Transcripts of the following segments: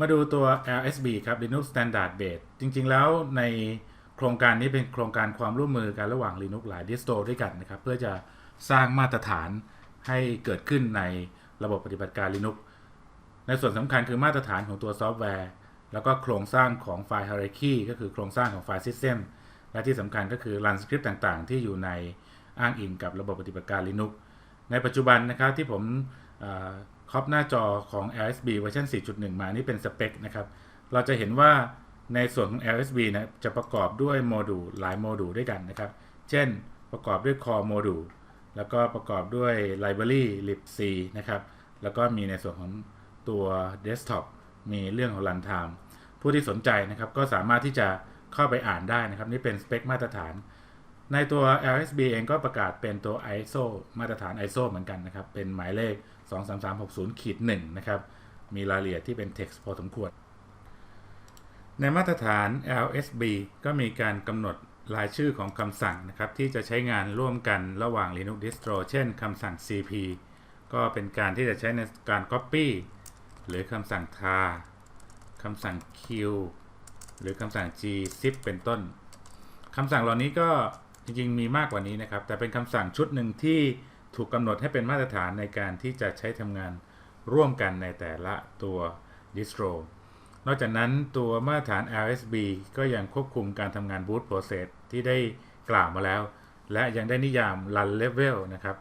มาดูตัว LSB ครับ Linux Standard Base จริง ๆ แล้วในโครงการนี้เป็นโครงการความร่วมมือกันระหว่าง Linux หลายดิสโตรด้วยกันนะครับ เพื่อจะสร้างมาตรฐานให้เกิดขึ้นในระบบปฏิบัติการ Linux ในส่วนสำคัญคือมาตรฐานของตัวซอฟต์แวร์ แล้วก็โครงสร้างของไฟล์ hierarchy ก็คือโครงสร้างของไฟล์ system และที่สำคัญก็คือ run script ต่างๆ ที่อยู่ในอ้างอิงกับระบบปฏิบัติการ Linux ในปัจจุบันนะครับที่ผม ครอบหน้าจอของ LSB เวอร์ชัน4.1 มานี่เป็นสเปคนะครับ เราจะเห็นว่าในส่วนของ LSB นะจะประกอบด้วยโมดูลหลายโมดูลด้วยกันนะครับ เช่นประกอบด้วย Core Module แล้วก็ประกอบด้วย Library libc นะครับ แล้วก็มีในส่วนของตัว Desktop มีเรื่องของ Runtime ผู้ที่สนใจนะครับก็สามารถที่จะเข้าไปอ่านได้นะครับ นี่เป็นสเปคมาตรฐาน ในตัว LSB เองก็ประกาศเป็นตัว ISO มาตรฐาน ISO เหมือนกันนะครับ เป็นหมายเลข 23360ขีด1นะครับ มีรายละเอียดที่เป็น text พอสมควร ในมาตรฐาน LSB ก็มีการกำหนดรายชื่อของคำสั่งนะครับ ที่จะใช้งานร่วมกันระหว่าง Linux distro เช่นคำสั่ง cp ก็เป็นการที่จะใช้ในการ copy หรือคำสั่ง tar คำสั่ง q หรือคำสั่ง gzip เป็นต้นคำสั่งเหล่านี้ก็ จริงๆ มีมากกว่านี้นะครับ แต่เป็นคำสั่งชุดหนึ่งที่ถูกกำหนดให้เป็นมาตรฐานในการที่จะใช้ทำงานร่วมกันในแต่ละตัว distro นอกจากนั้นตัวมาตรฐาน LSB ก็ยังควบคุมการทำงาน boot process ที่ได้กล่าวมาแล้ว และยังได้นิยาม run level นะครับ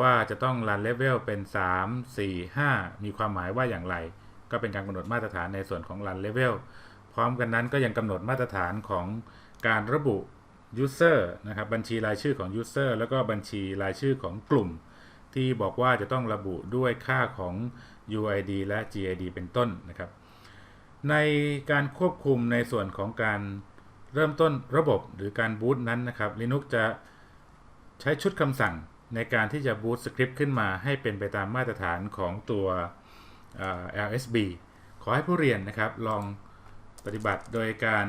ว่าจะต้อง run level เป็น 3 4 5 มีความหมายว่าอย่างไร ก็เป็นการกำหนดมาตรฐานในส่วนของ run level พร้อมกันนั้นก็ยังกำหนดมาตรฐานของการระบุ user นะครับบัญชีรายชื่อของ user แล้วก็บัญชีรายชื่อของกลุ่ม ที่บอกว่าจะต้องระบุด้วยค่าของ UID และ GID เป็นต้นนะครับ ในการควบคุมในส่วนของการเริ่มต้นระบบหรือการบูตนั้นนะครับ Linux จะใช้ชุดคำสั่งในการที่จะบูตสคริปต์ขึ้นมาให้เป็นไปตามมาตรฐานของตัว LSB ขอให้ผู้เรียนนะครับลองปฏิบัติโดยการ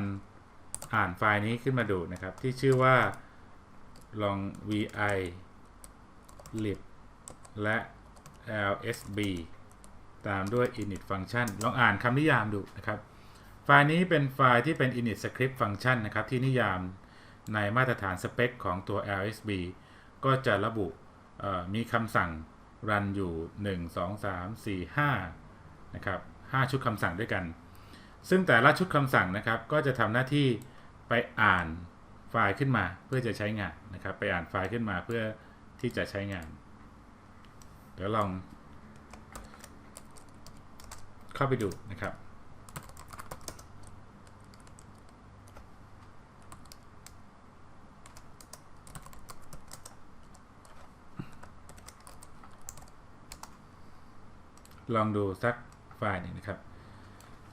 อ่านไฟล์นี้ขึ้นมาดูนะครับ ที่ชื่อว่าลอง vi lib และ lsb ตามด้วย init function ลองอ่านคำนิยามดูนะครับ ไฟล์นี้เป็นไฟล์ที่เป็น init script function นะครับ ที่นิยามในมาตรฐานสเปคของตัว lsb ก็จะระบุมีคำสั่งรันอยู่ 1 2 3 4 5 นะครับ 5 ชุดคำสั่งด้วยกัน ซึ่งแต่ละชุดคำสั่งนะครับ ก็จะทำหน้าที่ ไปอ่านไฟล์ขึ้นมาเพื่อจะใช้งานนะครับ ไปอ่านไฟล์ขึ้นมาเพื่อที่จะใช้งาน เดี๋ยวลอง เข้าไปดูนะครับ ลองดูสักไฟล์หนึ่งนะครับ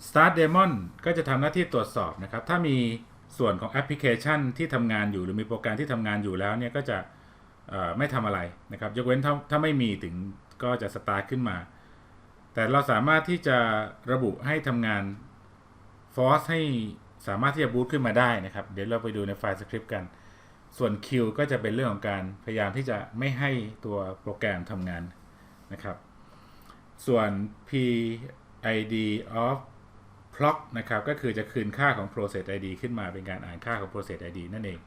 Start Daemon ก็จะทำหน้าที่ตรวจสอบนะครับ ถ้ามี ส่วนของแอปพลิเคชันที่ทำงานอยู่หรือมีโปรแกรมที่ทำงานอยู่แล้วเนี่ยก็จะไม่ทำอะไรนะครับยกเว้นถ้าถ้าไม่มีถึงก็จะสตาร์ทขึ้นมา แต่เราสามารถที่จะระบุให้ทำงาน force ให้สามารถที่จะบูตขึ้นมาได้นะครับ เดี๋ยวเราไปดูในไฟล์สคริปต์กัน ส่วน Q ก็จะเป็นเรื่องของการพยายามที่จะไม่ให้ตัวโปรแกรมทำงานนะครับ ส่วน PID of proc นะครับก็คือจะคืนค่าของ process ID ขึ้นมาเป็นการอ่านค่าของ process ID นั่นเอง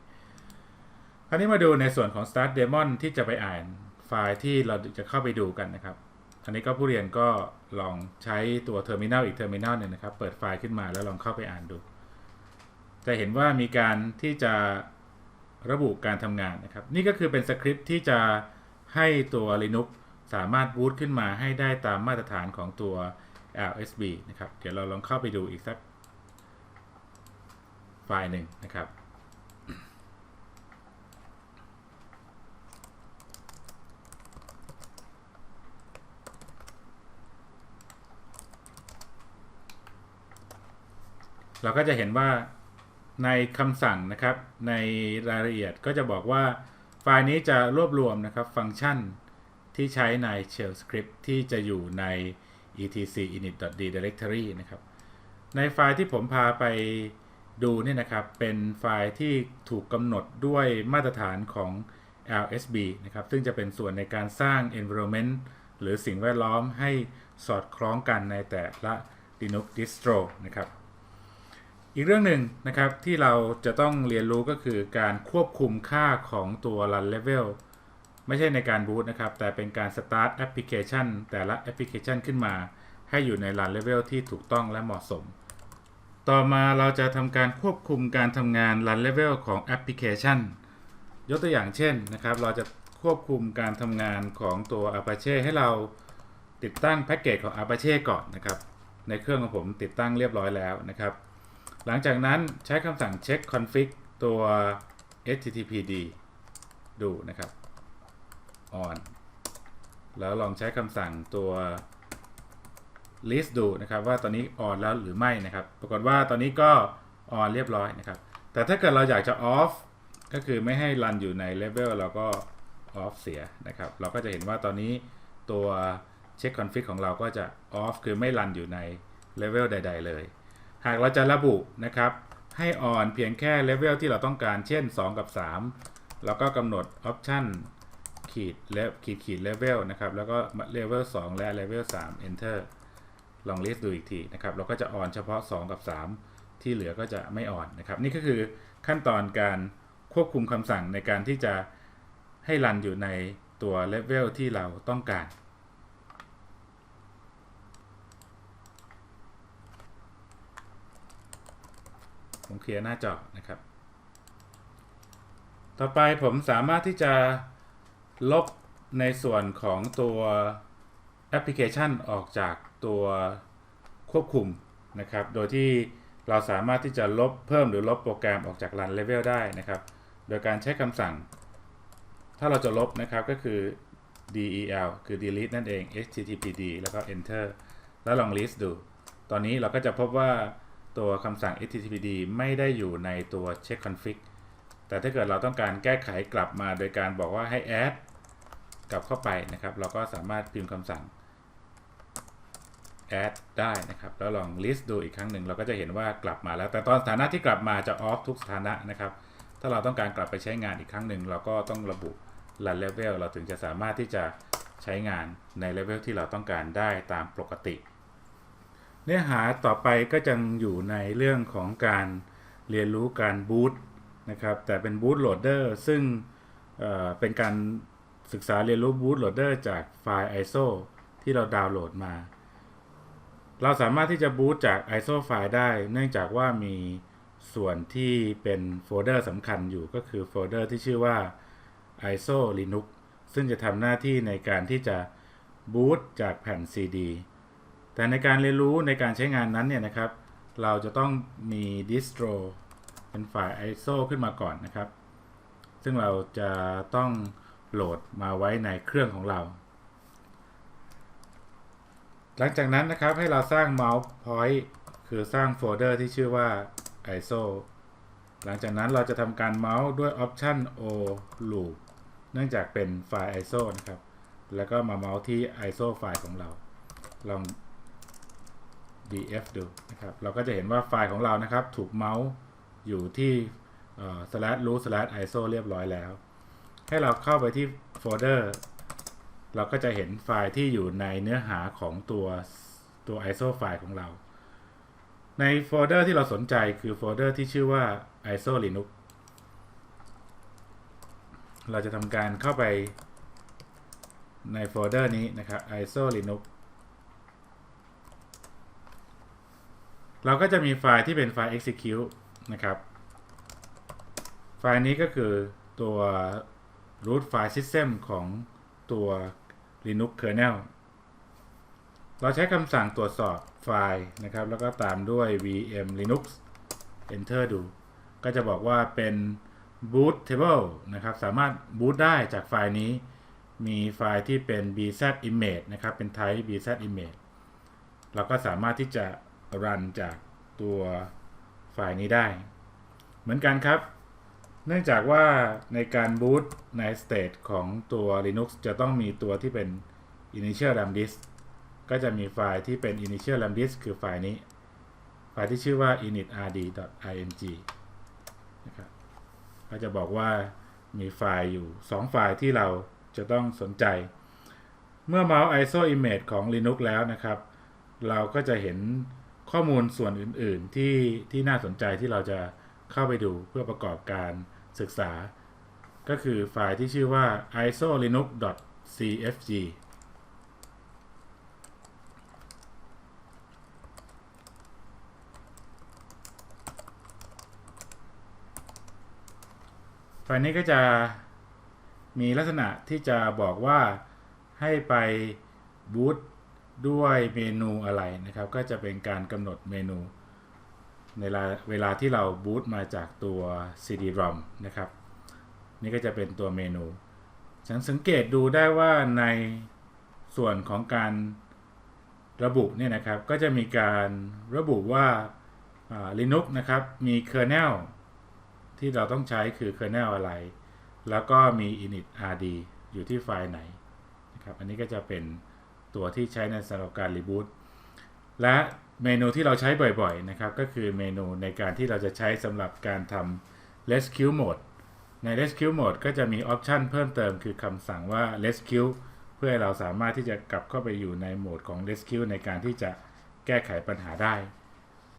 คราวนี้มาดูในส่วนของ start daemon ที่จะไปอ่านไฟล์ที่เราจะเข้าไปดูกันนะครับอันนี้ก็ผู้เรียนก็ลองใช้ตัว terminal อีก terminal หนึ่งนะครับ เปิดไฟล์ขึ้นมาแล้วลองเข้าไปอ่านดู จะเห็นว่ามีการที่จะระบุการทำงานนะครับ นี่ก็คือเป็นสคริปต์ที่จะให้ตัว Linux สามารถบูตขึ้นมาให้ได้ตามมาตรฐานของตัว LSB นะครับ เดี๋ยวเราลองเข้าไปดูอีกสักไฟล์หนึ่งนะครับ เราก็จะเห็นว่าในคำสั่งนะครับในรายละเอียดก็จะบอกว่าไฟล์นี้จะรวบรวมนะครับฟังก์ชันที่ใช้ใน shell script ที่จะอยู่ใน etc init.d directory นะครับ ในไฟล์ที่ผมพาไปดูเนี่ยนะครับ เป็นไฟล์ที่ถูกกำหนดด้วยมาตรฐานของ LSB นะครับ ซึ่งจะเป็นส่วนในการสร้าง environment หรือสิ่งแวดล้อมให้สอดคล้องกันในแต่ละ Linux distro นะครับ อีกเรื่องหนึ่งนะครับที่เราจะต้องเรียนรู้ก็คือการควบคุมค่าของตัว run level ไม่ใช่ในการบูตนะครับ แต่เป็นการ start application แต่ละแอปพลิเคชันขึ้นมา ให้อยู่ใน run level ที่ถูกต้องและเหมาะสม ต่อมาเราจะทำการควบคุมการทำงาน run level ของแอปพลิเคชัน ยกตัวอย่างเช่นนะครับ เราจะควบคุมการทำงานของตัว Apache ให้เราติดตั้งแพ็กเกจของ Apache ก่อนนะครับ ในเครื่องของผมติดตั้งเรียบร้อยแล้วนะครับ หลังจากนั้นใช้คำสั่ง check config ตัว httpd ดูนะครับ on แล้วลองใช้คำสั่งตัว list ดูนะครับ ว่าตอนนี้ on แล้วหรือไม่นะครับ ปรากฏว่าตอนนี้ก็ on เรียบร้อยนะครับ แต่ถ้าเกิดเราอยากจะ off ก็คือไม่ให้รันอยู่ใน level เราก็ off เสียนะครับ เราก็จะเห็นว่าตอนนี้ตัว check config ของเราก็จะ off คือไม่รันอยู่ใน level ใด ๆ เลย หากเราจะระบุนะครับ ให้ on เพียงแค่ level ที่เราต้องการ เช่น 2 กับ 3 แล้วก็กำหนด option ขีดเลขีดขีด level นะครับ แล้วก็ level 2และ level 3 enter ลอง list ดูอีกทีนะครับ เราก็จะ on เฉพาะ 2 กับ 3 ที่เหลือก็จะไม่ on นนะครับ นี่ก็คือขั้นตอนการควบคุมคำสั่งในการที่จะให้รันอยู่ในตัว level ที่เราต้องการ ผมเคลียร์หน้าจอนะครับ ต่อไปผมสามารถที่จะ ลบในส่วนของตัวแอปพลิเคชันออกจากตัวควบคุมนะครับ โดยที่เราสามารถที่จะลบเพิ่มหรือลบโปรแกรมออกจาก Run Level ได้นะครับ โดยการใช้คำสั่ง ถ้าเราจะลบนะครับก็คือ del คือ delete นั่นเอง httpd แล้วก็ enter แล้วลอง list ดู ตอนนี้เราก็จะพบว่าตัวคำสั่ง httpd ไม่ได้อยู่ในตัว check config แต่ถ้าเกิดเราต้องการแก้ไขกลับมาโดยการบอกว่าให้ add กลับเข้าไปนะครับ เราก็สามารถพิมพ์คำสั่ง add ได้นะครับ แล้วลอง list ดูอีกครั้งหนึ่งเราก็จะเห็นว่ากลับมาแล้ว แต่ตอนสถานะที่กลับมาจะ off ทุกสถานะนะครับ ถ้าเราต้องการกลับไปใช้งานอีกครั้งหนึ่งเราก็ต้องระบุ run level เราถึงจะสามารถที่จะใช้งานใน level ที่เราต้องการได้ตามปกติ เนื้อหาต่อไปก็จะอยู่ในเรื่องของการเรียนรู้การบูตนะครับ แต่เป็นบูตโหลดเดอร์ซึ่งเเป็นการ ศึกษาเรียนรู้บูตโหลดเดอร์จากไฟล์ ISO ที่เราดาวน์โหลดมา เราสามารถที่จะบูตจาก ISO ไฟล์ได้ เนื่องจากว่ามีส่วนที่เป็นโฟลเดอร์สำคัญอยู่ก็คือโฟลเดอร์ที่ชื่อว่า ISO Linux ซึ่งจะทำหน้าที่ในการที่จะบูตจากแผ่น CD แต่ในการเรียนรู้ในการใช้งานนั้นเนี่ยนะครับ เราจะต้องมี distro เป็นไฟล์ ISO ขึ้นมาก่อนนะครับ ซึ่งเราจะต้อง โหลดมาไว้ในเครื่องของเรา หลังจากนั้นนะครับให้เราสร้าง mouse point คือสร้างโฟลเดอร์ที่ชื่อว่า ISO หลังจากนั้นเราจะทำการเมาส์ด้วย option O loop เนื่องจากเป็นไฟล์ ISO นะครับ แล้วก็มาเมาส์ที่ ISO ไฟล์ของเรา ลอง df ดูนะครับ เราก็จะเห็นว่าไฟล์ของเรานะครับ ถูกเมาส์อยู่ที่ slash root slash iso เรียบร้อยแล้ว ให้เราเข้าไปที่โฟลเดอร์เราก็จะเห็นไฟล์ที่อยู่ในเนื้อหาของตัวตัว iso ไฟล์ของเรา ในโฟลเดอร์ที่เราสนใจคือโฟลเดอร์ที่ชื่อว่า iso linux เราจะทำการเข้าไปในโฟลเดอร์นี้นะครับ iso linux เราก็จะมีไฟล์ที่เป็นไฟล์ execute นะครับ ไฟล์นี้ก็คือตัว root file system ของตัว Linux kernel เราใช้คำสั่งตรวจสอบไฟล์นะครับ แล้วก็ตามด้วย vm linux enter ดู ก็จะบอกว่าเป็น bootable นะครับ สามารถ boot ได้จากไฟล์นี้ มีไฟล์ที่เป็น bz image นะครับ เป็น type bz image เราก็สามารถที่จะรันจากตัวไฟล์นี้ได้ เหมือนกันครับ เนื่องจากว่าในการบูตใน state ของตัว Linux จะต้องมีตัวที่เป็น initial ram disk ก็จะมีไฟล์ที่เป็น initial ram disk คือไฟล์นี้ ไฟล์ที่ชื่อว่า initrd.img นะครับก็จะบอกว่ามีไฟล์อยู่ 2 ไฟล์ที่เราจะต้องสนใจ เมื่อเมาส์ ISO image ของ Linux แล้วนะครับ เราก็จะเห็นข้อมูลส่วนอื่น ๆ ที่ที่น่าสนใจที่เราจะเข้าไปดูเพื่อประกอบการ ศึกษา ก็คือไฟล์ที่ชื่อว่า isolinux.cfg ไฟล์นี้ก็จะมีลักษณะที่จะบอกว่าให้ไปบูตด้วยเมนูอะไรนะครับ ก็จะเป็นการกำหนดเมนู ในเวลาที่เราบูตมาจากตัว CD-ROM นะครับ นี่ก็จะเป็นตัวเมนู ฉันสังเกตดูได้ว่าในส่วนของการระบุเนี่ยนะครับ ก็จะมีการระบุว่าอ่า Linux นะครับ มี kernel ที่เราต้องใช้คือ kernel อะไร แล้วก็มี init rd อยู่ที่ไฟล์ไหนนะครับ อันนี้ก็จะเป็นตัวที่ใช้ในสำหรับการรีบูตและ เมนูที่เราใช้บ่อยๆนะครับก็คือเมนูในการที่เราจะใช้สำหรับการทำ rescue mode ใน rescue mode ก็จะมีออปชันเพิ่มเติมคือคำสั่งว่า rescue เพื่อให้เราสามารถที่จะกลับเข้าไปอยู่ในโหมดของ rescue ในการที่จะแก้ไขปัญหาได้